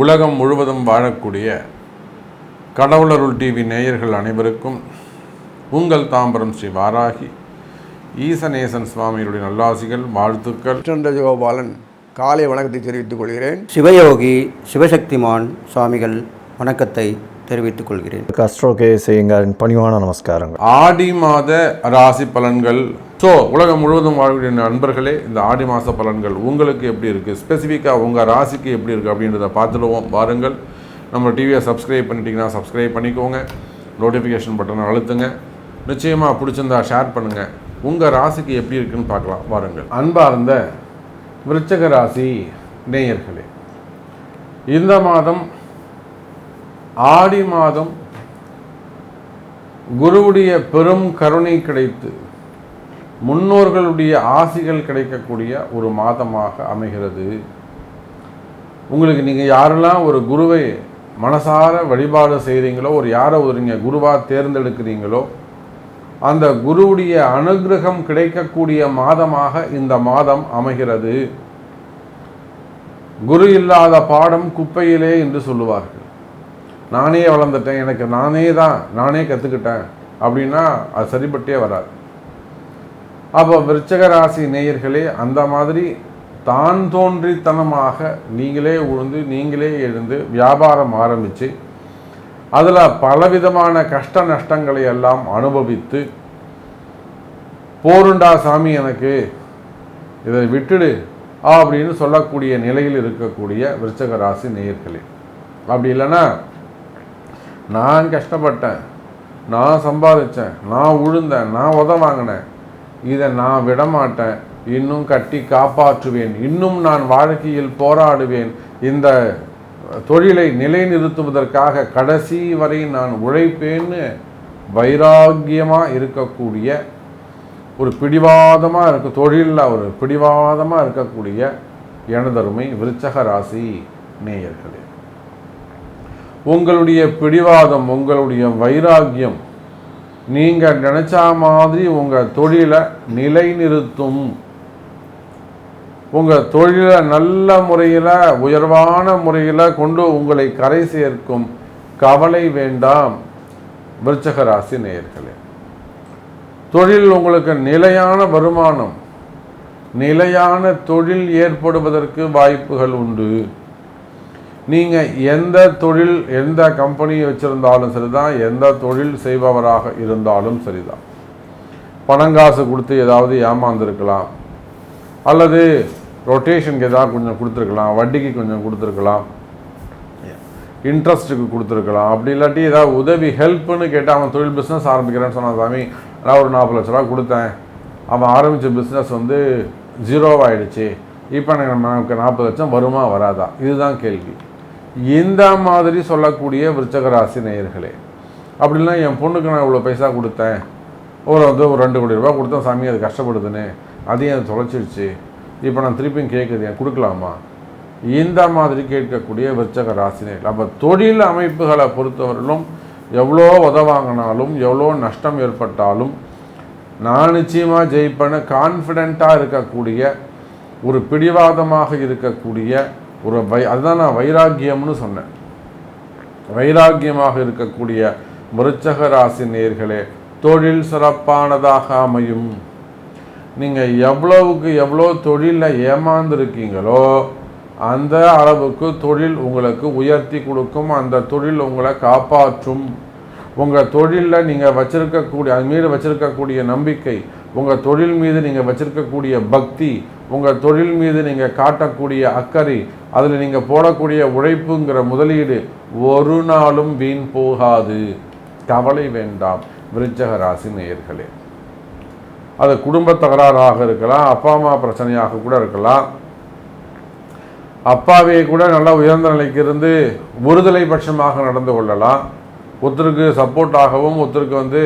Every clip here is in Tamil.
உலகம் முழுவதும் வாழக்கூடிய கடவுளருள் டிவி நேயர்கள் அனைவருக்கும் உங்கள் தாம்பரம் ஸ்ரீ வாராகி ஈசநேசன் சுவாமியுடைய நல்லாசிகள் வாழ்த்துக்கள். கிருஷ்ணந்த கோபாலன் காலை வணக்கத்தை தெரிவித்துக் கொள்கிறேன். சிவயோகி சிவசக்திமான் சுவாமிகள் வணக்கத்தை தெரிவித்துக் கொள்கிறேன். கஸ்ட்ரோ கே செய்யுங்காரின் பணிவான நமஸ்காரங்கள். ஆடி மாத ராசி பலன்கள் ஸோ உலகம் முழுவதும் வாழக்கூடிய நண்பர்களே இந்த ஆடி மாத பலன்கள் உங்களுக்கு எப்படி இருக்குது ஸ்பெசிஃபிக்காக உங்கள் ராசிக்கு எப்படி இருக்குது அப்படின்றத பார்த்துடுவோம். வாருங்கள். நம்ம டிவியை சப்ஸ்கிரைப் பண்ணிட்டீங்கன்னா சப்ஸ்கிரைப் பண்ணிக்கோங்க. நோட்டிஃபிகேஷன் பட்டனை அழுத்துங்க. நிச்சயமாக பிடிச்சிருந்தா ஷேர் பண்ணுங்கள் உங்கள் ராசிக்கு எப்படி இருக்குன்னு பார்க்கலாம். வாருங்கள். அன்பார்ந்த விருச்சக ராசி நேயர்களே இந்த மாதம் ஆடி மாதம் குருவுடைய பெரும் கருணை கிடைத்து முன்னோர்களுடைய ஆசிகள் கிடைக்கக்கூடிய ஒரு மாதமாக அமைகிறது. உங்களுக்கு நீங்கள் யாரெல்லாம் ஒரு குருவை மனசார வழிபாடு செய்கிறீங்களோ ஒரு யாரை ஒரு நீங்கள் குருவாக தேர்ந்தெடுக்கிறீங்களோ அந்த குருவுடைய அனுகிரகம் கிடைக்கக்கூடிய மாதமாக இந்த மாதம் அமைகிறது. குரு இல்லாத பாடம் குப்பையிலே என்று சொல்லுவார்கள். நானே வளர்ந்துட்டேன் எனக்கு நானே தான் நானே கற்றுக்கிட்டேன் அப்படின்னா அது சரிப்பட்டே வராது. அப்போ விருச்சக ராசி நேயர்களே அந்த மாதிரி தான் தோன்றித்தனமாக நீங்களே உழுந்து நீங்களே எழுந்து வியாபாரம் ஆரம்பித்து அதில் பலவிதமான கஷ்ட நஷ்டங்களை எல்லாம் அனுபவித்து போருண்டா சாமி எனக்கு இதை விட்டுடு அப்படின்னு சொல்லக்கூடிய நிலையில் இருக்கக்கூடிய விருச்சக ராசி நேயர்களே. அப்படி இல்லைன்னா நான் கஷ்டப்பட்டேன் நான் சம்பாதிச்சேன் நான் உழுந்தேன் நான் உத வாங்கினேன் இதை நான் விடமாட்டேன். இன்னும் கட்டி காப்பாற்றுவேன். இன்னும் நான் வாழ்க்கையில் போராடுவேன். இந்த தொழிலை நிலைநிறுத்துவதற்காக கடைசி வரை நான் உழைப்பேன்னு வைராக்கியமாக இருக்கக்கூடிய ஒரு பிடிவாதமாக இருக்க தொழிலில் ஒரு பிடிவாதமாக இருக்கக்கூடிய எனதருமை விருச்சக ராசி நேயர்களே. உங்களுடைய பிடிவாதம் உங்களுடைய வைராக்கியம் நீங்கள் நினச்சா மாதிரி உங்கள் தொழிலை நிலைநிறுத்தும். உங்கள் தொழிலை நல்ல முறையில் உயர்வான முறையில் கொண்டு உங்களை கரை சேர்க்கும். கவலை வேண்டாம். விருச்சகராசி நேயர்களே தொழில் உங்களுக்கு நிலையான வருமானம். நிலையான தொழில் ஏற்படுவதற்கு வாய்ப்புகள் உண்டு. நீங்கள் எந்த தொழில் எந்த கம்பெனி வச்சுருந்தாலும் சரிதான் எந்த தொழில் செய்பவராக இருந்தாலும் சரிதான். பணங்காசு கொடுத்து ஏதாவது ஏமாந்துருக்கலாம். அல்லது ரொட்டேஷனுக்கு ஏதாவது கொஞ்சம் கொடுத்துருக்கலாம் வட்டிக்கு கொஞ்சம் கொடுத்துருக்கலாம் இன்ட்ரெஸ்ட்டுக்கு கொடுத்துருக்கலாம். அப்படி இல்லாட்டி ஏதாவது உதவி ஹெல்ப்னு கேட்டால் அவன் தொழில் பிஸ்னஸ் ஆரம்பிக்கிறேன்னு சொன்னான் சாமி நான் ஒரு நாற்பது லட்ச ரூபா கொடுத்தேன். அவன் ஆரம்பித்த பிஸ்னஸ் வந்து ஜீரோவாகிடுச்சு இப்போ எனக்கு நமக்கு நாற்பது லட்சம் வருமா வராதா? இதுதான் கேள்வி. இந்த மாதிரி சொல்லக்கூடிய விருச்சக ராசி நேயர்களே அப்படின்னா என் பொண்ணுக்கு நான் இவ்வளோ பைசா கொடுத்தேன். ஒரு வந்து ஒரு ரெண்டு கோடி ரூபா கொடுத்தேன். சாமி அது கஷ்டப்படுதுன்னு. அதையும் அது தொலைச்சிடுச்சு இப்போ நான் திருப்பியும் கேட்குது என் கொடுக்கலாமா? இந்த மாதிரி கேட்கக்கூடிய விருச்சக ராசினியர்கள் அப்போ தொழில் அமைப்புகளை பொறுத்தவரையிலும் எவ்வளோ உதவாங்கினாலும் எவ்வளோ நஷ்டம் ஏற்பட்டாலும் நான் நிச்சயமாக ஜெயிப்பேன்னு கான்ஃபிடெண்ட்டாக இருக்கக்கூடிய ஒரு பிடிவாதமாக இருக்கக்கூடிய ஒரு வை அதுதான் நான் வைராக்கியம்னு சொன்னேன். வைராக்கியமாக இருக்கக்கூடிய விருச்சக ராசி நேர்களே தொழில் சிறப்பானதாக அமையும். நீங்கள் எவ்வளவுக்கு எவ்வளோ தொழிலில் ஏமாந்துருக்கீங்களோ அந்த அளவுக்கு தொழில் உங்களுக்கு உயர்த்தி கொடுக்கும். அந்த தொழில் உங்களை காப்பாற்றும். உங்கள் தொழிலில் நீங்கள் வச்சுருக்கக்கூடிய அது மீது வச்சுருக்கக்கூடிய நம்பிக்கை உங்கள் தொழில் மீது நீங்கள் வச்சிருக்கக்கூடிய பக்தி உங்கள் தொழில் மீது நீங்கள் காட்டக்கூடிய அக்கறை அதில் நீங்கள் போடக்கூடிய உழைப்புங்கிற முதலீடு ஒரு நாளும் வீண் போகாது. கவலை வேண்டாம் விருச்சக ராசி நேயர்களே. அது குடும்ப தகராறாக இருக்கலாம் அப்பா அம்மா பிரச்சனையாக கூட இருக்கலாம். அப்பாவே கூட நல்ல உயர்ந்த நிலைக்கு இருந்து ஒருதலை பட்சமாக நடந்து கொள்ளலாம். ஒருத்தருக்கு சப்போர்ட்டாகவும் ஒருத்தருக்கு வந்து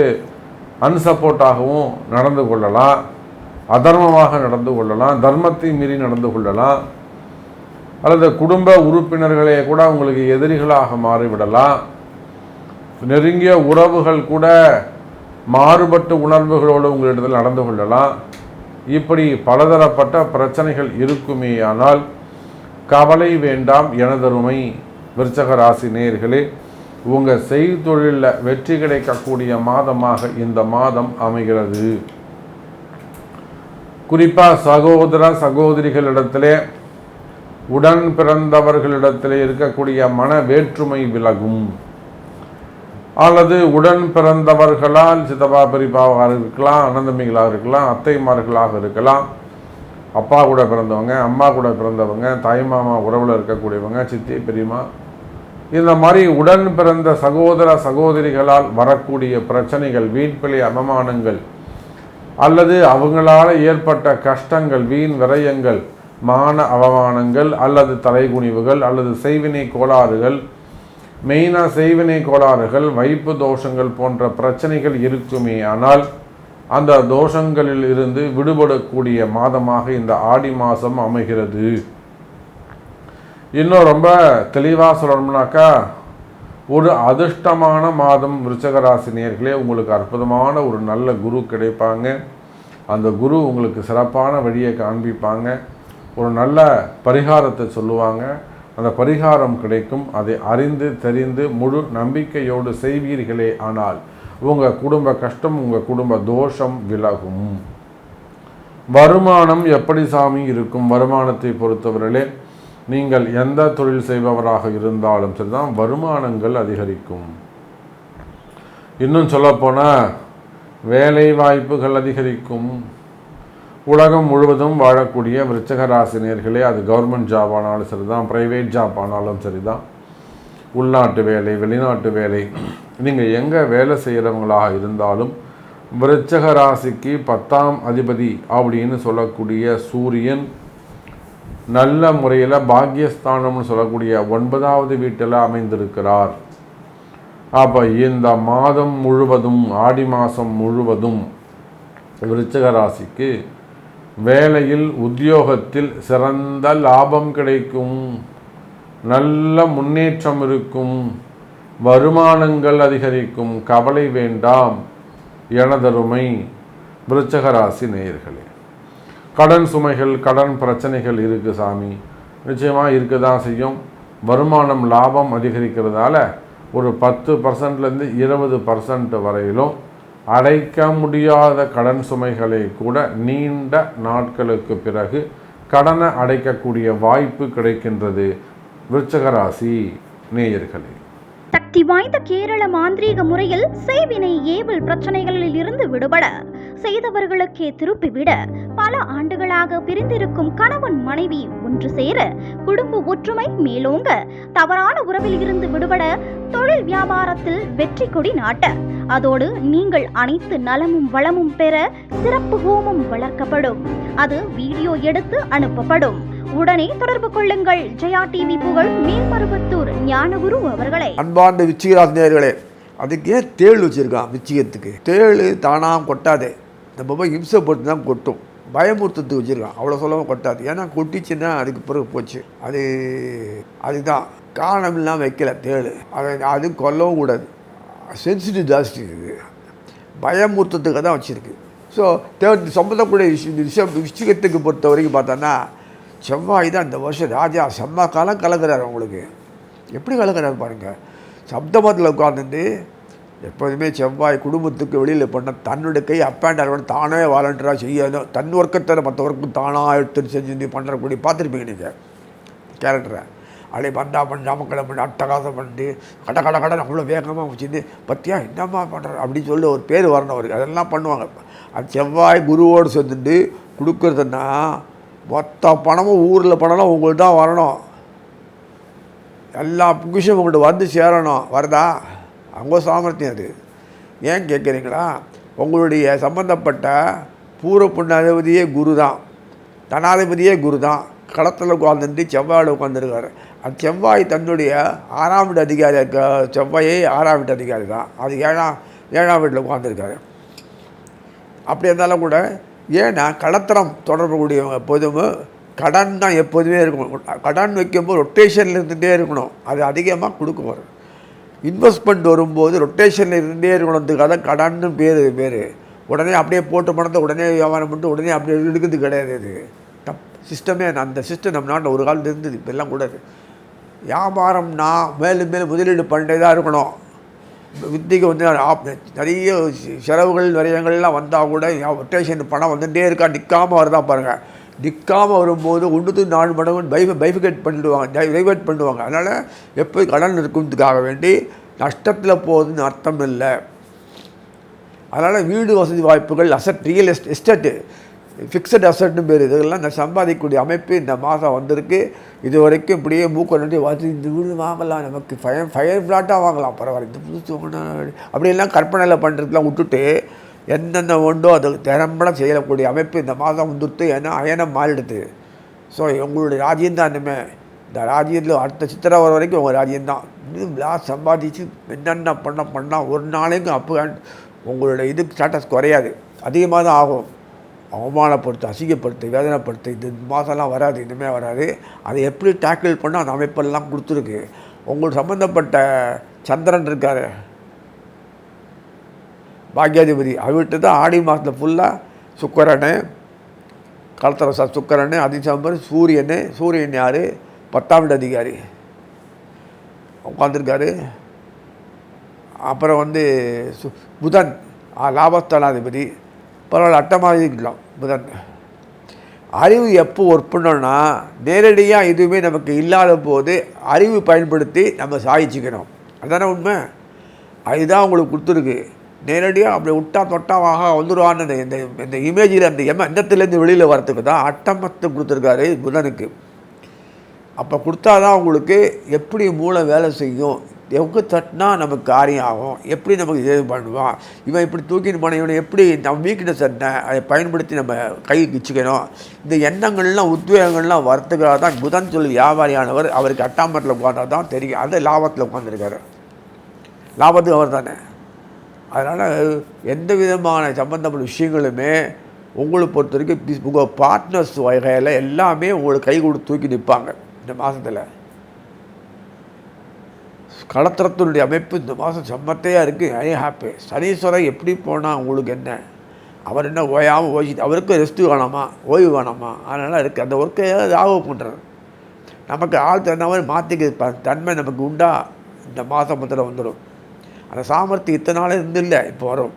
அன்சப்போர்ட்டாகவும் நடந்து கொள்ளலாம். அதர்மமாக நடந்து கொள்ளலாம். தர்மத்தை மீறி நடந்து கொள்ளலாம். அல்லது குடும்ப உறுப்பினர்களே கூட உங்களுக்கு எதிரிகளாக மாறிவிடலாம். நெருங்கிய உறவுகள் கூட மாறுபட்ட உணர்வுகளோடு உங்களிடத்தில் நடந்து கொள்ளலாம். இப்படி பலதரப்பட்ட பிரச்சனைகள் இருக்குமேயானால் கவலை வேண்டாம் எனதருமை விருச்சக ராசி நேர்களே உங்கள் செய்தொழிலில் வெற்றி கிடைக்கக்கூடிய மாதமாக இந்த மாதம் அமைகிறது. குறிப்பாக சகோதர சகோதரிகளிடத்திலே உடன் பிறந்தவர்களிடத்திலே இருக்கக்கூடிய மன வேற்றுமை விலகும். அல்லது உடன் பிறந்தவர்களால் சித்தப்பா பெரியப்பாவாக இருக்கலாம் அனந்தமிகளாக இருக்கலாம் அத்தைமார்களாக இருக்கலாம். அப்பா கூட பிறந்தவங்க அம்மா கூட பிறந்தவங்க தாய் மாமா உறவில் இருக்கக்கூடியவங்க சித்தி பெரியம்மா இந்த மாதிரி உடன் பிறந்த சகோதர சகோதரிகளால் வரக்கூடிய பிரச்சனைகள் வீண்பிழை அவமானங்கள் அல்லது அவங்களால் ஏற்பட்ட கஷ்டங்கள் வீண் விரயங்கள் மான அவமானங்கள் அல்லது தலைகுனிவுகள் அல்லது செய்வினை கோளாறுகள் மெயினாக செய்வினை கோளாறுகள் வைப்பு தோஷங்கள் போன்ற பிரச்சனைகள் இருக்குமே ஆனால் அந்த தோஷங்களில் இருந்து விடுபடக்கூடிய மாதமாக இந்த ஆடி மாதம் அமைகிறது. இன்னும் ரொம்ப தெளிவாக சொல்லணும்னாக்கா ஒரு அதிர்ஷ்டமான மாதம் விருச்சகராசி நேர்களே உங்களுக்கு அற்புதமான ஒரு நல்ல குரு கிடைப்பாங்க. அந்த குரு உங்களுக்கு சிறப்பான வழியை காண்பிப்பாங்க. ஒரு நல்ல பரிகாரத்தை சொல்லுவாங்க. அந்த பரிகாரம் கிடைக்கும். அதை அறிந்து தெரிந்து முழு நம்பிக்கையோடு செய்வீர்களே ஆனால் உங்கள் குடும்ப கஷ்டம் உங்கள் குடும்ப தோஷம் விலகும். வருமானம் எப்படி சாமி இருக்கும்? வருமானத்தை பொறுத்தவரையிலே நீங்கள் எந்த தொழில் செய்பவராக இருந்தாலும் சரிதான் வருமானங்கள் அதிகரிக்கும். இன்னும் சொல்லப்போனால் வேலை வாய்ப்புகள் அதிகரிக்கும். உலகம் முழுவதும் வாழக்கூடிய விருச்சக ராசினியர்களே அது கவர்மெண்ட் ஜாப் ஆனாலும் சரிதான் ப்ரைவேட் ஜாப் ஆனாலும் சரிதான். உள்நாட்டு வேலை வெளிநாட்டு வேலை நீங்கள் எங்கே வேலை செய்கிறவங்களாக இருந்தாலும் விருச்சக ராசிக்கு பத்தாம் அதிபதி அப்படின்னு சொல்லக்கூடிய சூரியன் நல்ல முறையில் பாக்கியஸ்தானம்னு சொல்லக்கூடிய ஒன்பதாவது வீட்டில் அமைந்திருக்கிறார். அப்போ இந்த மாதம் முழுவதும் ஆடி மாதம் முழுவதும் விருச்சக ராசிக்கு வேலையில் உத்தியோகத்தில் சிறந்த லாபம் கிடைக்கும். நல்ல முன்னேற்றம் இருக்கும். வருமானங்கள் அதிகரிக்கும். கவலை வேண்டாம். எனதருமை விருச்சகராசி நேயர்களே. கடன் சுமைகள் கடன் பிரச்சனைகள் இருக்குது சாமி. நிச்சயமாக இருக்க தான் செய்யும். வருமானம் லாபம் அதிகரிக்கிறதால ஒரு பத்து பர்சன்ட்லேருந்து இருபது பர்சன்ட் வரையிலும் அடைக்க முடியாத கடன் சுமைகளை கூட நீண்ட நாட்களுக்கு பிறகு கடனை அடைக்கக்கூடிய வாய்ப்பு கிடைக்கின்றது. விருச்சகராசி நேயர்களே. சக்தி வாய்ந்த கேரள மாந்திரீக முறையில் செய்வினை ஏவல் பிரச்சனைகளில் இருந்து விடுபட செய்தவர்களுக்கே திருப்பிவிட பல ஆண்டுகளாக பிரிந்திருக்கும் கணவன் மனைவி ஒன்று சேர குடும்ப ஒற்றுமை மேலோங்க தவறான உறவில் இருந்து விடுபட தொழில் வியாபாரத்தில் வெற்றி கொடி நாட்ட அதோடு நீங்கள் அனைத்து நலமும் வளமும் பெற சிறப்பு ஹோமம் வளர்க்கப்படும். அது வீடியோ எடுத்து அனுப்பப்படும். உடனே தொடர்பு கொள்ளுங்கள். ஜெயா டிவி புகழ் மேல்மருவத்தூர் ஞானகுரு அவர்களை. அன்பாண்டு விச்சிகராசினியர்களே அதுக்கு ஏன் தேள் வச்சிருக்கான் விச்சிகத்துக்கு. தேள் தானாக கொட்டாது. நம்ம பொம்மை இம்சப்படுத்தி தான் கொட்டும். பயமுறுத்தத்துக்கு வச்சுருக்கான். அவ்வளோ சொல்லாமல் கொட்டாது. ஏன்னா கொட்டிச்சுன்னா அதுக்கு பிறகு போச்சு. அது அதுதான். காரணம் இல்லாமல் வைக்கல தேள் அதை அது கொல்லவும் கூடாது. சென்சிட்டிவ் ஜாஸ்தி இருக்குது. பயமுறுத்தத்துக்கு தான் வச்சுருக்கு. ஸோ தேர்ட் சம்மந்தக்கூடிய விஷயம் விஷயம் விஷயத்துக்கு பொறுத்த வரைக்கும் பார்த்தோன்னா செவ்வாய் தான் இந்த வருஷம் ராஜா செம்ம காலம் கலங்குறாரு அவங்களுக்கு. எப்படி கலங்குறாரு பாருங்கள் சப்தமத்தில் உட்காந்துட்டு எப்போதுமே செவ்வாய் குடும்பத்துக்கு வெளியில் பண்ண தன்னுடைய கை அப்பாண்ட் தானே வாலண்டியராக செய்யணும். தன் ஒர்க்கத்தை மற்ற ஒர்க்கும் தானாக எடுத்து செஞ்சு நீ பண்ணுறக்கூடிய பார்த்துருப்பீங்க நீங்கள் கேரக்டரை அப்படியே பந்தா பண்ணி நாமக்கலை பண்ணி அட்டகாசம் பண்ணி கட கட கடன் அவ்வளோ வேகமாக வச்சுட்டு பத்தியா என்னம்மா பண்ணுற அப்படின்னு சொல்லி ஒரு பேர் வரணும் அவருக்கு. அதெல்லாம் பண்ணுவாங்க. அது செவ்வாய் குருவோடு சேர்ந்துட்டு கொடுக்குறதுன்னா மொத்த பணமும் ஊரில் பணம்லாம் உங்களுக்கு தான் வரணும். எல்லா பொக்கிஷம் உங்கள்கிட்ட வந்து சேரணும். வருதா? அவங்க சாமர்த்தியம் அது. ஏன் கேட்குறீங்களா? உங்களுடைய சம்பந்தப்பட்ட பூர்வ புண்ணாதிபதியே குரு தான் தனாதிபதியே குரு தான் களத்தில் உட்காந்துட்டு செவ்வாயில் உட்காந்துருக்காரு அந்த செவ்வாய் தன்னுடைய ஆறாம் வீட்டு அதிகாரி இருக்க செவ்வாயே ஆறாம் வீட்டு அதிகாரி தான். அது ஏழாம் ஏழாம் வீட்டில் உட்காந்துருக்காரு அப்படி இருந்தாலும் கூட ஏன்னா கடத்தரம் தொடர்புக்கூடிய எப்போதுமே கடன் தான் எப்போதுமே இருக்கணும் கடன் வைக்கும்போது ரொட்டேஷனில் இருந்துகிட்டே இருக்கணும். அது அதிகமாக கொடுக்க வரும் இன்வெஸ்ட்மெண்ட் வரும்போது ரொட்டேஷனில் இருந்தே இருக்கணுன்றதுக்காக தான் கடன்னு பேர் பேர். உடனே அப்படியே போட்டு பணத்தை உடனே வியாபாரம் பண்ணிட்டு உடனே அப்படியே எடுக்கிறது கிடையாது இது. தப் சிஸ்டமே அந்த சிஸ்டம் நம்ம நாட்டில் ஒரு காலத்தில் இருந்தது இப்போல்லாம் கூடாது வியாபாரம்னா மேலும் மேலும் முதலீடு பண்ணிட்டே தான் இருக்கணும். வித்திக்கு வந்து ஆப்- நிறைய செலவுகள் விரயங்கள்லாம் வந்தால் கூட ரொட்டேஷன் பணம் வந்துகிட்டே இருக்கா நிற்காமல் வருதா பாருங்கள் நிற்காமல் வரும்போது ஒன்றுத்து நாலு மடங்கு பைஃப பைஃபிகேட் பண்ணிடுவாங்க டைவர்ட் பண்ணுவாங்க. அதனால் எப்போ கடன் இருக்குன்றதுக்காக வேண்டி நஷ்டத்தில் போகுதுன்னு அர்த்தம் இல்லை. அதனால் வீடு வசதி வாய்ப்புகள் asset real est estate fixed அசட்னு பேர். இதெல்லாம் நான் சம்பாதிக்கக்கூடிய அமைப்பு இந்த மாதம் வந்திருக்கு. இது வரைக்கும் இப்படியே மூக்க நட்டி வந்து இந்த வீடு வாங்கலாம் நமக்கு ஃபயர் ஃபயர் ஃப்ளாட்டாக வாங்கலாம். பரவாயில்ல இந்த புதுசு அப்படியெல்லாம் கற்பனையில் பண்ணுறதுலாம் விட்டுட்டு எந்தெந்த உண்டோ அது திறம்பட செய்யக்கூடிய அமைப்பு இந்த மாதம் வந்துட்டு ஏன்னா அயனம் மாறிடுது. ஸோ உங்களுடைய ராஜ்யம் தான் இனிமேல் இந்த ராஜ்யத்தில் அடுத்த சித்திரை வர வரைக்கும் உங்கள் ராஜ்யம் தான். இன்னும் லாஸ் சம்பாதிச்சு என்னென்ன பண்ண பண்ணால் ஒரு நாளைக்கும் அப்போ உங்களுடைய இது ஸ்டேட்டஸ் குறையாது. அதிகமாக தான் ஆகும். அவமானப்படுத்து அசிங்கப்படுத்து வேதனைப்படுத்து இது மாதம்லாம் வராது இனிமேல் வராது. அதை எப்படி டேக்கிள் பண்ணால் அந்த அமைப்பெல்லாம் கொடுத்துருக்கு. உங்களுக்கு சம்மந்தப்பட்ட சந்திரன் இருக்கார். பாக்யாதிபதி. அவிட்டு தான் ஆடி மாதத்தில் ஃபுல்லாக சுக்கரனு கலத்தரசா சுக்கரன் அதிசம்பர் சூரியன் சூரியன் யார்? பத்தாம் வீட்டு அதிகாரி. உட்காந்துருக்காரு அப்புறம் வந்து சு- புதன் ஆ, லாபஸ்தானாதிபதி. பரவாயில்ல அட்டமாதிக்கலாம் புதன். அறிவு எப்போ ஒர்க் பண்ணோன்னா நேரடியாக எதுவுமே நமக்கு இல்லாத போது அறிவு பயன்படுத்தி நம்ம சாதிச்சுக்கணும். அதானே உண்மை? அதுதான் உங்களுக்கு கொடுத்துருக்கு. நேரடியாக அப்படி விட்டா தொட்டாவாக வந்துடுவான்னு இந்த- இந்த இந்த இமேஜில் அந்த எம எண்ணத்துலேருந்து வெளியில் வரத்துக்கு தான் அட்டமத்து கொடுத்துருக்காரு புதனுக்கு. அப்போ கொடுத்தா தான் உங்களுக்கு எப்படி மூளை வேலை செய்யும்? எங்கே தட்டினா நமக்கு காரியம் ஆகும் எப்படி நமக்கு இது பண்ணுவான் இவன் இப்படி தூக்கின்னு போன இவனை எப்படி நம்ம வீக்னஸ் என்ன? அதை பயன்படுத்தி நம்ம கை கிச்சுக்கணும். இந்த எண்ணங்கள்லாம் உத்வேகங்கள்லாம் வரத்துக்காக தான் புதன் சொல்லி வியாபாரியானவர் அவருக்கு அட்டாமத்தில் உட்காந்தா தான் தெரியும். அது லாபத்தில் உட்காந்துருக்காரு லாபத்துக்கு அவர் தானே? அதனால் எந்த விதமான சம்பந்தப்பட்ட விஷயங்களுமே உங்களை பொறுத்த வரைக்கும் உங்கள் பார்ட்னர்ஸ் வகையில் எல்லாமே உங்களுக்கு கை கொடுத்து தூக்கி நிற்பாங்க இந்த மாதத்தில் கடத்திரத்தினுடைய அமைப்பு இந்த மாதம் செம்மத்தையாக இருக்குது ஐ ஹாப்பி சனீஸ்வரன் எப்படி போனால் உங்களுக்கு என்ன? அவர் என்ன ஓயாமல் ஓய்ச்சி அவருக்கு ரெஸ்ட்டு வேணாமா? ஓய்வு வேணாமா? அதனால் இருக்குது அந்த ஒர்க்கை ஆக பண்ணுறது நமக்கு ஆள் தகுந்த மாதிரி மாற்றிக்க தன்மை நமக்கு உண்டா? இந்த மாதம் மொத்தத்தில் வந்துடும். அந்த சாமர்த்தியம் இத்தனை நாளே இருந்து இல்லை இப்போ வரும்.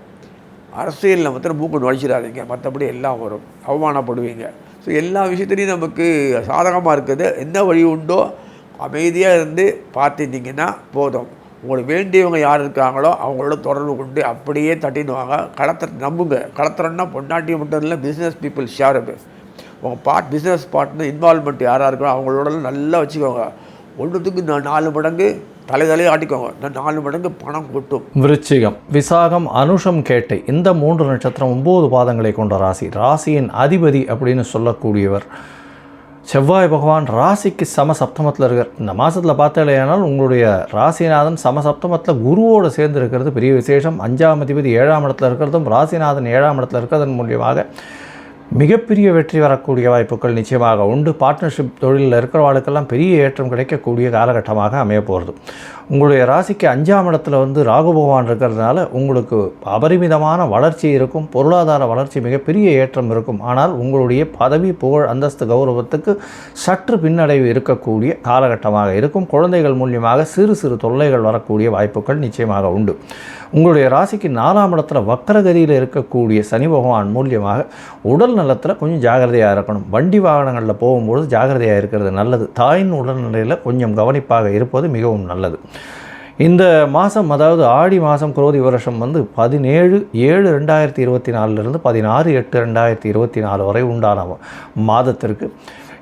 அரசியலில் மாத்திரம் மூக்கு நுழைச்சிடாதீங்க மற்றபடி எல்லாம் வரும். அவமானப்படுவீங்க. ஸோ எல்லா விஷயத்துலையும் நமக்கு சாதகமாக இருக்குது என்ன வழி உண்டோ அமைதியாக இருந்து பார்த்துட்டிங்கன்னா போதும். உங்களுக்கு வேண்டியவங்க யார் இருக்காங்களோ அவங்களோட தொடர்பு கொண்டு அப்படியே தட்டிடுவாங்க. களத்தை நம்புங்க. களத்துறன்னா பொண்டாட்டி மட்டும் இல்லை பிஸ்னஸ் பீப்புள் ஷேர் உங்கள் பார்ட் பிஸ்னஸ் பார்ட்னர் இன்வால்மெண்ட் யாராக இருக்கோ அவங்களோட நல்லா வச்சுக்கோங்க. ஒன்றுத்துக்கு நான் நாலு மடங்கு தலை தலையை ஆட்டிக்கோங்க நாலு மடங்கு பணம் கொட்டும். விருச்சிகம். விசாகம் அனுஷம் கேட்டை. இந்த மூன்று நட்சத்திரம் ஒன்பது பாதங்களை கொண்ட ராசி. ராசியின் அதிபதி அப்படின்னு சொல்லக்கூடியவர். செவ்வாய் பகவான் ராசிக்கு சம சப்தமத்தில் இருக்கார். இந்த மாதத்தில் பார்த்தாலேயானால் உங்களுடைய ராசிநாதன் சம சப்தமத்தில் குருவோடு சேர்ந்து இருக்கிறது பெரிய விசேஷம். அஞ்சாம் அதிபதி ஏழாம் இடத்துல இருக்கிறதும் ராசிநாதன் ஏழாம் இடத்துல இருக்கிறதன் மூலியமாக மிகப்பெரிய வெற்றி வரக்கூடிய வாய்ப்புகள் நிச்சயமாக உண்டு. பார்ட்னர்ஷிப் தொழிலில் இருக்கிறவாளுக்கெல்லாம் பெரிய ஏற்றம் கிடைக்கக்கூடிய காலகட்டமாக அமைய போகிறது உங்களுடைய ராசிக்கு அஞ்சாம் இடத்துல வந்து ராகு பகவான் இருக்கிறதுனால உங்களுக்கு அபரிமிதமான வளர்ச்சி இருக்கும் பொருளாதார வளர்ச்சி மிகப்பெரிய ஏற்றம் இருக்கும். ஆனால் உங்களுடைய பதவி புகழ் அந்தஸ்து கௌரவத்துக்கு சற்று பின்னடைவு இருக்கக்கூடிய காலகட்டமாக இருக்கும். குழந்தைகள் மூலியமாக சிறு சிறு தொல்லைகள் வரக்கூடிய வாய்ப்புகள் நிச்சயமாக உண்டு. உங்களுடைய ராசிக்கு நாலாம் இடத்துல வக்கரகதியில் இருக்கக்கூடிய சனி பகவான் மூலியமாக உடல் நலத்தில் கொஞ்சம் ஜாகிரதையாக இருக்கணும். வண்டி வாகனங்களில் போகும்பொழுது ஜாகிரதையாக இருக்கிறது நல்லது. தாயின் உடல்நிலையில் கொஞ்சம் கவனிப்பாக இருப்பது மிகவும் நல்லது. இந்த மாதம் அதாவது ஆடி மாதம் குரோதி வருஷம் வந்து பதினேழு ஏழு ரெண்டாயிரத்தி இருபத்தி நாலுலேருந்து பதினாறு எட்டு ரெண்டாயிரத்தி இருபத்தி நாலு வரை உண்டான மாதத்திற்கு.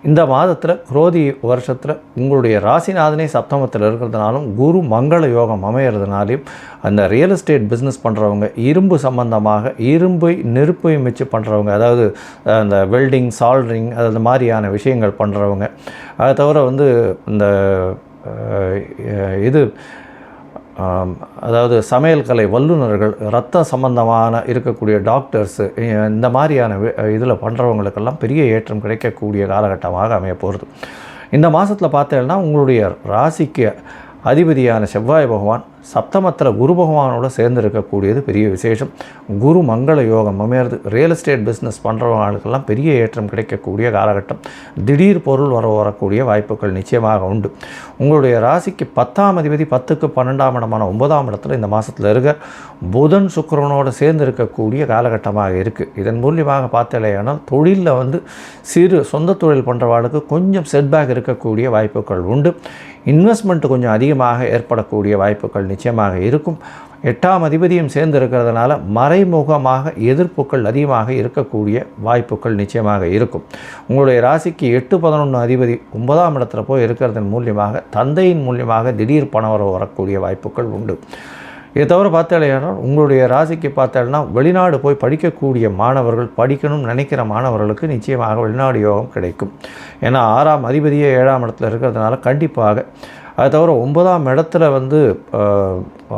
இந்த மாதத்தில் குரோதி வருஷத்தில் உங்களுடைய ராசிநாதனே சப்தமத்தில் இருக்கிறதுனாலும் குரு மங்கள யோகம் அமையிறதுனாலையும் அந்த ரியல் எஸ்டேட் பிஸ்னஸ் பண்ணுறவங்க இரும்பு சம்பந்தமாக இரும்பை நெருப்பை வச்சு பண்ணுறவங்க அதாவது அந்த வெல்டிங் சால்ட்ரிங் அது மாதிரியான விஷயங்கள் பண்ணுறவங்க அதை தவிர வந்து இந்த இது அதாவது சமையல் கலை வல்லுநர்கள் ரத்த சம்பந்தமான இருக்கக்கூடிய டாக்டர்ஸு இந்த மாதிரியான இதில் பண்ணுறவங்களுக்கெல்லாம் பெரிய ஏற்றம் கிடைக்கக்கூடிய காலகட்டமாக அமைய போகிறது. இந்த மாதத்தில் பார்த்தீங்கன்னா உங்களுடைய ராசிக்கு அதிபதியான செவ்வாய் பகவான் சப்தமத்தில் குரு பகவானோட சேர்ந்து இருக்கக்கூடியது பெரிய விசேஷம். குரு மங்கள யோகம். அமையிறது ரியல் எஸ்டேட் பிஸ்னஸ் பண்ணுறவங்களுக்கெல்லாம் பெரிய ஏற்றம் கிடைக்கக்கூடிய காலகட்டம். திடீர் பொருள் வர வரக்கூடிய வாய்ப்புகள் நிச்சயமாக உண்டு. உங்களுடைய ராசிக்கு பத்தாம் அதிபதி பத்துக்கு பன்னெண்டாம் இடமான ஒன்பதாம் இடத்துல இந்த மாதத்தில் இருக்க புதன் சுக்கரனோடு சேர்ந்து இருக்கக்கூடிய காலகட்டமாக இருக்குது இதன் மூலியமாக பார்த்தலையானால் தொழிலில் வந்து சிறு சொந்த தொழில் பண்ணுறவாளுக்கு கொஞ்சம் செட்பேக் இருக்கக்கூடிய வாய்ப்புகள் உண்டு. இன்வெஸ்ட்மெண்ட் கொஞ்சம் அதிகமாக ஏற்படக்கூடிய வாய்ப்புகள் நிச்சயமாக இருக்கும். எட்டாம் அதிபதியும் சேர்ந்து இருக்கிறதுனால மறைமுகமாக எதிர்ப்புகள் அதிகமாக இருக்கக்கூடிய வாய்ப்புகள் நிச்சயமாக இருக்கும். உங்களுடைய ராசிக்கு எட்டு பதினொன்று அதிபதி ஒன்பதாம் இடத்துல போய் இருக்கிறதன் மூலியமாக தந்தையின் மூலியமாக திடீர் பணவரம் வரக்கூடிய வாய்ப்புகள் உண்டு. இதை தவிர பார்த்தாலேயானால் உங்களுடைய ராசிக்கு பார்த்தாலும்னா வெளிநாடு போய் படிக்கக்கூடிய மாணவர்கள் படிக்கணும்னு நினைக்கிற மாணவர்களுக்கு நிச்சயமாக வெளிநாடு யோகம் கிடைக்கும். ஏன்னா ஆறாம் அதிபதியே ஏழாம் இடத்துல இருக்கிறதுனால கண்டிப்பாக அது தவிர ஒன்பதாம் இடத்துல வந்து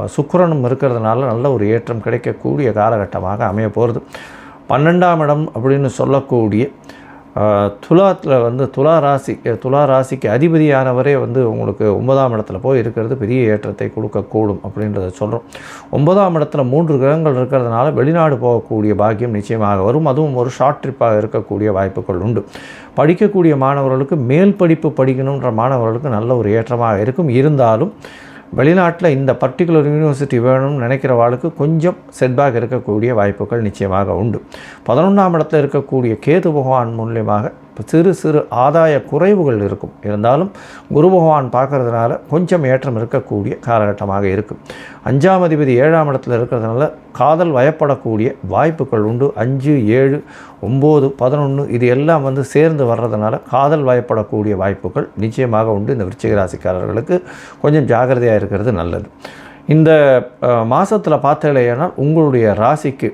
சுக்கரனும் இருக்கிறதுனால நல்ல ஒரு ஏற்றம் கிடைக்கக்கூடிய காலகட்டமாக அமைய போகிறது பன்னெண்டாம் இடம் அப்படின்னு சொல்லக்கூடிய துலாத்தில் வந்து துலா ராசி துலா ராசிக்கு அதிபதியானவரே வந்து உங்களுக்கு ஒன்பதாம் இடத்துல போய் இருக்கிறது பெரிய ஏற்றத்தை கொடுக்கக்கூடும் அப்படின்றத சொல்கிறோம் ஒன்பதாம் இடத்துல மூன்று கிரகங்கள் இருக்கிறதுனால வெளிநாடு போகக்கூடிய பாக்கியம் நிச்சயமாக வரும். அதுவும் ஒரு ஷார்ட் ட்ரிப்பாக இருக்கக்கூடிய வாய்ப்புகள் உண்டு. படிக்கக்கூடிய மாணவர்களுக்கு மேல் படிப்பு படிக்கணுன்ற மாணவர்களுக்கு நல்ல ஒரு ஏற்றமாக இருக்கும். இருந்தாலும் வெளிநாட்டில் இந்த பர்டிகுலர் யூனிவர்சிட்டி வேணும்னு நினைக்கிறவாளுக்கு கொஞ்சம் செட்பேக் இருக்கக்கூடிய வாய்ப்புகள் நிச்சயமாக உண்டு. பதினொன்றாம் இடத்துல இருக்கக்கூடிய கேது பகவான் மூலியமாக சிறு சிறு ஆதாய குறைவுகள் இருக்கும். இருந்தாலும் குரு பகவான் பார்க்கறதுனால கொஞ்சம் ஏற்றம் இருக்கக்கூடிய காலகட்டமாக இருக்கும். அஞ்சாம் அதிபதி ஏழாம் இடத்துல இருக்கிறதுனால காதல் வயப்படக்கூடிய வாய்ப்புகள் உண்டு. அஞ்சு ஏழு ஒம்பது பதினொன்று இது எல்லாம் வந்து சேர்ந்து வர்றதுனால காதல் வயப்படக்கூடிய வாய்ப்புகள் நிச்சயமாக உண்டு. இந்த விருச்சிக ராசிக்காரர்களுக்கு கொஞ்சம் ஜாகிரதையாக இருக்கிறது நல்லது. இந்த மாதத்தில் பார்த்தீங்கன்னா உங்களுடைய ராசிக்கு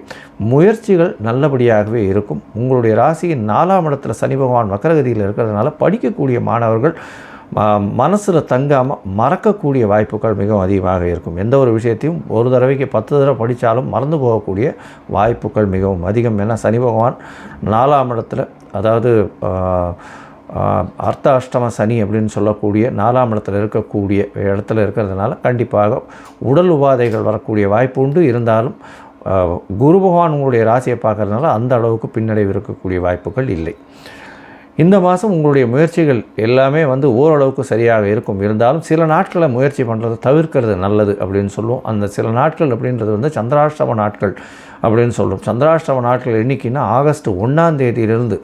முயற்சிகள் நல்லபடியாகவே இருக்கும். உங்களுடைய ராசியின் நாலாம் இடத்துல சனி பகவான் வக்கரகதியில் இருக்கிறதுனால படிக்கக்கூடிய மாணவர்கள் மனசில் தங்காமல் மறக்கக்கூடிய வாய்ப்புகள் மிகவும் அதிகமாக இருக்கும். எந்த ஒரு விஷயத்தையும் ஒரு தடவைக்கு பத்து தடவை படித்தாலும் மறந்து போகக்கூடிய வாய்ப்புகள் மிகவும் அதிகம். ஏன்னா சனி பகவான் நாலாம் இடத்துல அதாவது அர்த்த அஷ்டம சனி அப்படின்னு சொல்லக்கூடிய நாலாம் இடத்துல இருக்கக்கூடிய இடத்துல இருக்கிறதுனால கண்டிப்பாக உடல் உபாதைகள் வரக்கூடிய வாய்ப்பு உண்டு. இருந்தாலும் குரு பகவான் உங்களுடைய ராசியை பார்க்கறதுனால அந்த அளவுக்கு பின்னடைவு இருக்கக்கூடிய வாய்ப்புகள் இல்லை. இந்த மாதம் உங்களுடைய முயற்சிகள் எல்லாமே வந்து ஓரளவுக்கு சரியாக இருக்கும். இருந்தாலும் சில நாட்களை முயற்சி பண்ணுறது தவிர்க்கிறது நல்லது அப்படின்னு சொல்லுவோம். அந்த சில நாட்கள் அப்படின்றது வந்து சந்திராஷ்டம நாட்கள் அப்படின்னு சொல்லுவோம் சந்திராஷ்டம நாட்கள் என்னைக்குன்னா ஆகஸ்ட் ஒன்றாம் தேதியிலிருந்து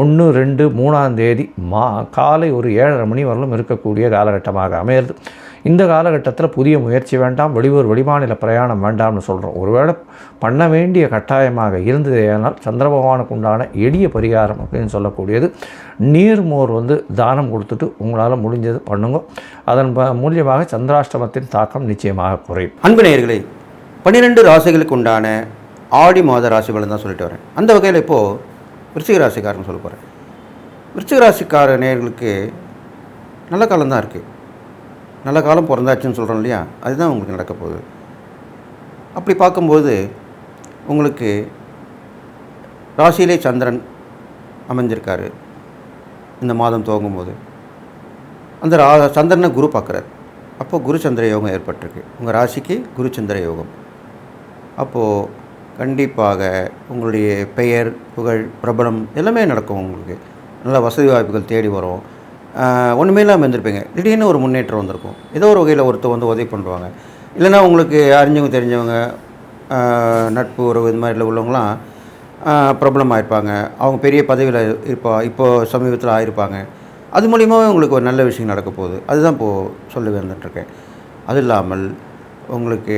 ஒன்று ரெண்டு மூணாம் தேதி மா காலை ஒரு ஏழரை மணி வரலும் இருக்கக்கூடிய காலகட்டமாக அமையிறது. இந்த காலகட்டத்தில் புதிய முயற்சி வேண்டாம் வெளியூர் வெளிமாநில பிரயாணம் வேண்டாம்னு சொல்கிறோம் ஒருவேளை பண்ண வேண்டிய கட்டாயமாக இருந்தது ஏனால் சந்திர பகவானுக்கு உண்டான எளிய பரிகாரம் அப்படின்னு சொல்லக்கூடியது. நீர்மோர் வந்து தானம் கொடுத்துட்டு உங்களால் முடிஞ்சது பண்ணுங்க. அதன் ப- மூலியமாக சந்திராஷ்டமத்தின் தாக்கம் நிச்சயமாக குறையும். அன்பு நேயர்களே பன்னிரெண்டு ராசிகளுக்கு உண்டான ஆடி மாத ராசி பலன் தான் சொல்லிட்டு வரேன். அந்த வகையில் இப்போது விருச்சிக ராசிக்காரன் சொல்ல போகிறேன் விருச்சிக ராசிக்கார நல்ல காலம் தான் இருக்குது நல்ல காலம் பிறந்தாச்சுன்னு சொல்கிறோம் இல்லையா? அதுதான் உங்களுக்கு நடக்க போகுது. அப்படி பார்க்கும்போது உங்களுக்கு ராசியிலே சந்திரன் அமைஞ்சிருக்காரு. இந்த மாதம் துவங்கும்போது. அந்த ரா சந்திரனை குரு பார்க்குறாரு. அப்போது குரு சந்திர யோகம் ஏற்பட்டிருக்கு. உங்கள் ராசிக்கு குரு சந்திர யோகம். அப்போது கண்டிப்பாக உங்களுடைய பெயர் புகழ் பிரபலம் எல்லாமே நடக்கும் உங்களுக்கு. நல்ல வசதி வாய்ப்புகள் தேடி வரும். ஒன்றுமே இல்லாமல் இருந்திருப்பீங்க. திடீர்னு ஒரு முன்னேற்றம் வந்திருக்கும். ஏதோ ஒரு வகையில் ஒருத்தர் வந்து உதவி பண்ணுவாங்க இல்லைன்னா உங்களுக்கு அறிஞ்சவங்க தெரிஞ்சவங்க நட்பு உறவு இது மாதிரில உள்ளவங்களாம் பிரபலம் ஆகிருப்பாங்க அவங்க பெரிய பதவியில் இருப்பா இப்போது சமீபத்தில் ஆயிருப்பாங்க. அது மூலியமாகவே உங்களுக்கு ஒரு நல்ல விஷயம் நடக்க போகுது. அதுதான் இப்போது சொல்லி வந்துட்டுருக்கேன். அது இல்லாமல் உங்களுக்கு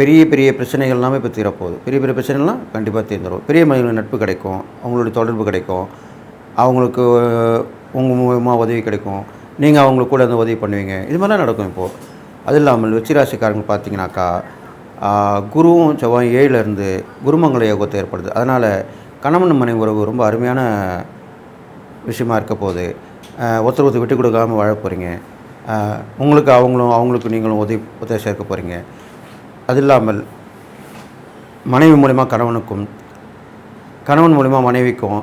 பெரிய பெரிய பிரச்சனைகள் எல்லாமே இப்போ தீரப்போகுது. பெரிய பெரிய பிரச்சனைகள்லாம் கண்டிப்பாக தீர்ந்துடும் பெரிய மனிதர்கள் நட்பு கிடைக்கும். அவங்களுடைய தொடர்பு கிடைக்கும். அவங்களுக்கு உங்கள் மூலமாக உதவி கிடைக்கும். நீங்கள் அவங்களுக்கு கூட இருந்து உதவி பண்ணுவீங்க. இது மாதிரிலாம் நடக்கும் இப்போது அது இல்லாமல் வெச்சிராசிக்காரங்க பார்த்தீங்கன்னாக்கா குருவும் செவ்வாய் ஏழுல இருந்து குருமங்கள யோகத்தை ஏற்படுது. அதனால் கணவன் மனை உறவு ரொம்ப அருமையான விஷயமா இருக்க போகுது. ஒருத்தர் ஒருத்தர் விட்டு கொடுக்காமல் வாழ போகிறீங்க உங்களுக்கு அவங்களும் அவங்களுக்கு நீங்களும் உதவி உதவி சேர்க்க போகிறீங்க அது இல்லாமல் மனைவி மூலிமா கணவனுக்கும் கணவன் மூலிமா மனைவிக்கும்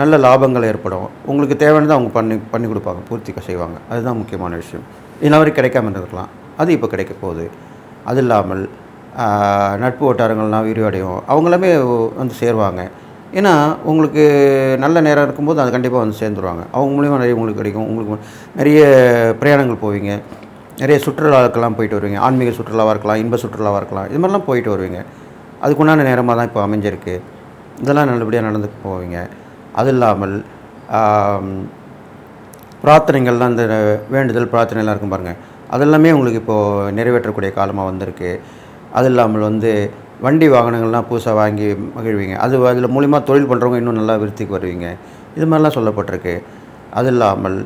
நல்ல லாபங்கள் ஏற்படும். உங்களுக்கு தேவையானதை அவங்க பண்ணி பண்ணி கொடுப்பாங்க பூர்த்தி செய்வாங்க. அதுதான் முக்கியமான விஷயம். இன்ன வரைக்கும் கிடைக்காம இருந்திருக்கலாம் அது இப்போ கிடைக்க போகுது. அது இல்லாமல் நட்பு வட்டாரங்கள்லாம் விரிவடையும். அவங்களுமே வந்து சேருவாங்க. ஏன்னா உங்களுக்கு நல்ல நேரம் இருக்கும்போது அது கண்டிப்பாக வந்து சேர்ந்துருவாங்க. அவங்க மூலிமா நிறைய உங்களுக்கு கிடைக்கும். உங்களுக்கு நிறைய பிரயாணங்கள் போவீங்க. நிறைய சுற்றுலாவுக்கெல்லாம் போயிட்டு வருவீங்க. ஆன்மீக சுற்றுலாவாக இருக்கலாம் இன்ப சுற்றுலாவாக இருக்கலாம். இது மாதிரிலாம் போயிட்டு வருவீங்க. அதுக்குண்டான நேரமாக தான் இப்போ அமைஞ்சிருக்கு. இதெல்லாம் நல்லபடியாக நடந்து போவீங்க. அது இல்லாமல் பிரார்த்தனைகள்லாம் இந்த வேண்டுதல் பிரார்த்தனைலாம் இருக்கும் பாருங்கள் அதெல்லாமே உங்களுக்கு இப்போது நிறைவேற்றக்கூடிய காலமாக வந்திருக்கு. அது இல்லாமல் வந்து வண்டி வாகனங்கள்லாம் புதுசாக வாங்கி மகிழ்வீங்க. அது அதில் மூலிமா தொழில் பண்ணுறவங்க இன்னும் நல்லா விருத்திக்கு வருவீங்க. இது மாதிரிலாம் சொல்லப்பட்டிருக்கு. அது இல்லாமல்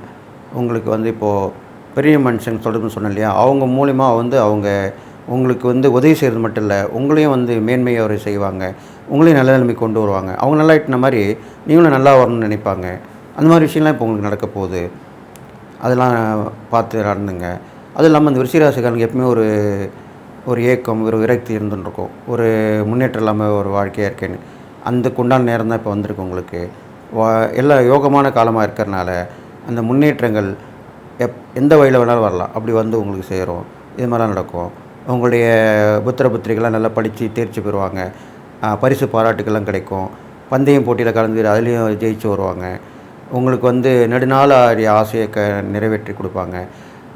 உங்களுக்கு வந்து இப்போது பெரிய மனுஷன் சொல்கிறதுன்னு சொன்னேன் இல்லையா? அவங்க மூலிமா வந்து அவங்க உங்களுக்கு வந்து உதவி செய்கிறது மட்டும் இல்லை உங்களையும் வந்து மேன்மையை அவர் செய்வாங்க. உங்களையும் நல்ல நிலைமை கொண்டு வருவாங்க. அவங்க நல்லா இட்டின மாதிரி நீங்களும் நல்லா வரணும்னு நினைப்பாங்க. அந்த மாதிரி விஷயம்லாம் இப்போ உங்களுக்கு நடக்க போகுது. அதெல்லாம் பார்த்து நடந்துங்க. அதுவும் இல்லாமல் அந்த விருச்சிகராசிக்காரங்க எப்பவுமே ஒரு ஒரு ஏக்கம் ஒரு விரக்தி இருந்துன்னு இருக்கும் ஒரு முன்னேற்றம் இல்லாமல் ஒரு வாழ்க்கையாக இருக்கேன்னு. அந்த குண்டான நேரம் தான் இப்போ வந்திருக்கு உங்களுக்கு. வா எல்லா யோகமான காலமாக இருக்கிறனால அந்த முன்னேற்றங்கள் எப் எந்த வழியில் வேணாலும் வரலாம். அப்படி வந்து உங்களுக்கு சேரும். இது மாதிரிலாம் நடக்கும். உங்களுடைய புத்திர புத்திரிகள்லாம் நல்லா படித்து தேர்ச்சி பெறுவாங்க. பரிசு பாராட்டுக்கெல்லாம் கிடைக்கும். பந்தயம் போட்டியில் கலந்து அதுலேயும் ஜெயிச்சு வருவாங்க. உங்களுக்கு வந்து நெடுநாளாரிய ஆசையை க நிறைவேற்றி கொடுப்பாங்க.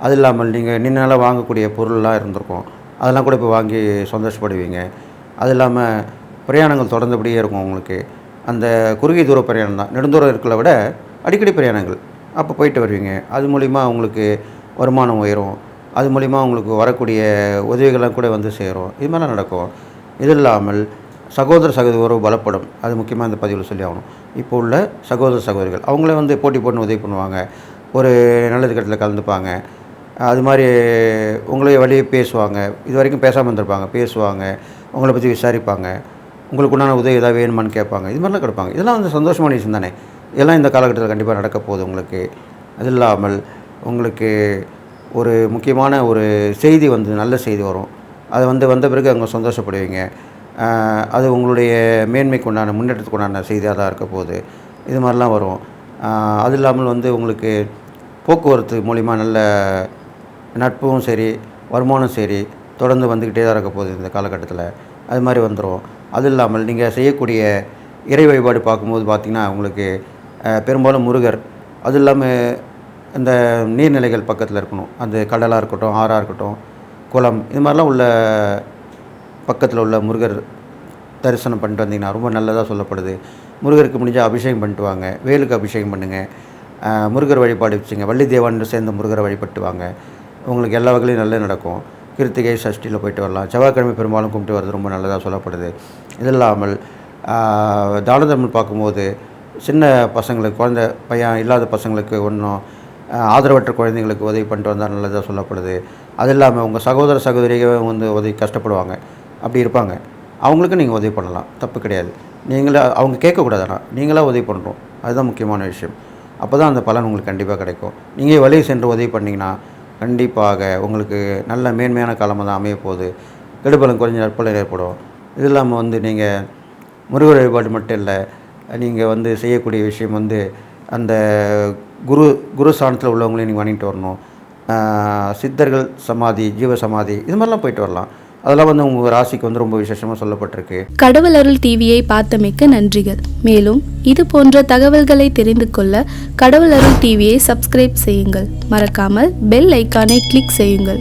அது இல்லாமல் நீங்கள் நின்னால வாங்கக்கூடிய பொருள்லாம் இருந்திருக்கும். அதெல்லாம் கூட இப்போ வாங்கி சந்தோஷப்படுவீங்க. அது இல்லாமல் பிரயாணங்கள் தொடர்ந்தபடியே இருக்கும் உங்களுக்கு. அந்த குறுகிய தூர பிரயாணம் தான். நெடுந்தூரம் இருக்கிறத விட அடிக்கடி பிரயாணங்கள். அப்போ போயிட்டு வருவீங்க. அது மூலிமா உங்களுக்கு வருமானம் உயரும். அது மூலிமா உங்களுக்கு வரக்கூடிய உதவிகள்லாம் கூட வந்து சேரும். இது மாதிரிலாம் நடக்கும். இது இல்லாமல் சகோதர சகோதரி உறவு பலப்படும். அது முக்கியமாக இந்த பதிவில் சொல்லி ஆகணும். இப்போ உள்ள சகோதர சகோதரிகள் அவங்களே வந்து போட்டி போட்டு உதவி பண்ணுவாங்க. ஒரு நல்லது கட்டத்தில் கலந்துப்பாங்க. அது மாதிரி உங்களை வழியே பேசுவாங்க. இது வரைக்கும் பேசாமல் இருந்திருப்பாங்க. பேசுவாங்க. உங்களை பற்றி விசாரிப்பாங்க. உங்களுக்கு உண்டான உதவி ஏதாவது வேணுமான்னு கேட்பாங்க. இது மாதிரிலாம் கிடப்பாங்க. இதெல்லாம் வந்து சந்தோஷமான விஷயம் தானே. இதெல்லாம் இந்த காலகட்டத்தில் கண்டிப்பாக நடக்க போகுது உங்களுக்கு. அது இல்லாமல் உங்களுக்கு ஒரு முக்கியமான ஒரு செய்தி வந்து நல்ல செய்தி வரும். அது வந்து வந்த பிறகு அவங்க சந்தோஷப்படுவீங்க. அது உங்களுடைய மேன்மைக்கு உண்டான முன்னேற்றத்துக்கு உண்டான செய்தியாக தான் இருக்க போகுது. இது மாதிரிலாம் வரும். அது இல்லாமல் வந்து உங்களுக்கு போக்குவரத்து மூலிமா நல்ல நட்பும் சரி வருமானம் சரி தொடர்ந்து வந்துக்கிட்டே தான் இருக்க போகுது இந்த காலகட்டத்தில். அது மாதிரி வந்துடும் அது இல்லாமல் நீங்கள் செய்யக்கூடிய இறை வழிபாடு பார்க்கும்போது பார்த்திங்கன்னா உங்களுக்கு பெரும்பாலும் முருகர் அது இல்லாமல் இந்த நீர்நிலைகள் பக்கத்தில் இருக்கணும். அந்த கடலாக இருக்கட்டும் ஆறாக இருக்கட்டும் குளம் இது மாதிரிலாம் உள்ள பக்கத்தில் உள்ள முருகர் தரிசனம் பண்ணிட்டு வந்தீங்கன்னா ரொம்ப நல்லதாக சொல்லப்படுது. முருகருக்கு முடிஞ்சால் அபிஷேகம் பண்ணிட்டு வாங்க. வேலுக்கு அபிஷேகம் பண்ணுங்கள் முருகர் வழிபாடு வச்சுங்க. வள்ளி தேவான்னு சேர்ந்து முருகரை வழிபட்டு வாங்க. உங்களுக்கு எல்லா வகையிலும் நல்லது நடக்கும். கிருத்திகை சஷ்டியில் போயிட்டு வரலாம். செவ்வாய்க்கிழமை பெரும்பாலும் கும்பிட்டு வர்றது ரொம்ப நல்லதாக சொல்லப்படுது. இது இல்லாமல் ஆஹ் தான தர்மம் பார்க்கும்போது சின்ன பசங்களுக்கு குழந்தை பையன் இல்லாத பசங்களுக்கு ஒன்றும் ஆதரவற்ற குழந்தைங்களுக்கு உதவி பண்ணிட்டு வந்தால் நல்லதாக சொல்லப்படுது. அது இல்லாமல் உங்கள் சகோதர சகோதரிகள் வந்து உதவி கஷ்டப்படுவாங்க. அப்படி இருப்பாங்க. அவங்களுக்கு நீங்கள் உதவி பண்ணலாம். தப்பு கிடையாது. நீங்களே அவங்க கேட்கக்கூடாது ஆனால் நீங்களாக உதவி பண்ணுறோம் அதுதான் முக்கியமான விஷயம். அப்போ தான் அந்த பலன் உங்களுக்கு கண்டிப்பாக கிடைக்கும். நீங்கள் வழியை சென்று உதவி பண்ணிங்கன்னா கண்டிப்பாக உங்களுக்கு நல்ல மேன்மையான காலமாக தான் அமைய போகுது. கெடுபலம் குறைஞ்ச நற்பலன் ஏற்படும். இது இல்லாமல் வந்து நீங்கள் முருகர் வழிபாடு மட்டும் இல்லை நீங்கள் வந்து செய்யக்கூடிய விஷயம் வந்து அந்த குரு குரு ஸ்தானத்தில் உள்ளவங்களையும் நீங்கள் வாங்கிட்டு வரணும். சித்தர்கள் சமாதி ஜீவ சமாதி இது மாதிரிலாம் போயிட்டு வரலாம். அதெல்லாம் வந்து உங்கள் ராசிக்கு வந்து ரொம்ப விசேஷமாக சொல்லப்பட்டிருக்கு. கடவுள் அருள் டிவியை பார்த்தமைக்க நன்றிகள். மேலும் இது போன்ற தகவல்களை தெரிந்து கொள்ள கடவுள் அருள் டிவியை சப்ஸ்கிரைப் செய்யுங்கள். மறக்காமல் பெல் ஐக்கானை கிளிக் செய்யுங்கள்.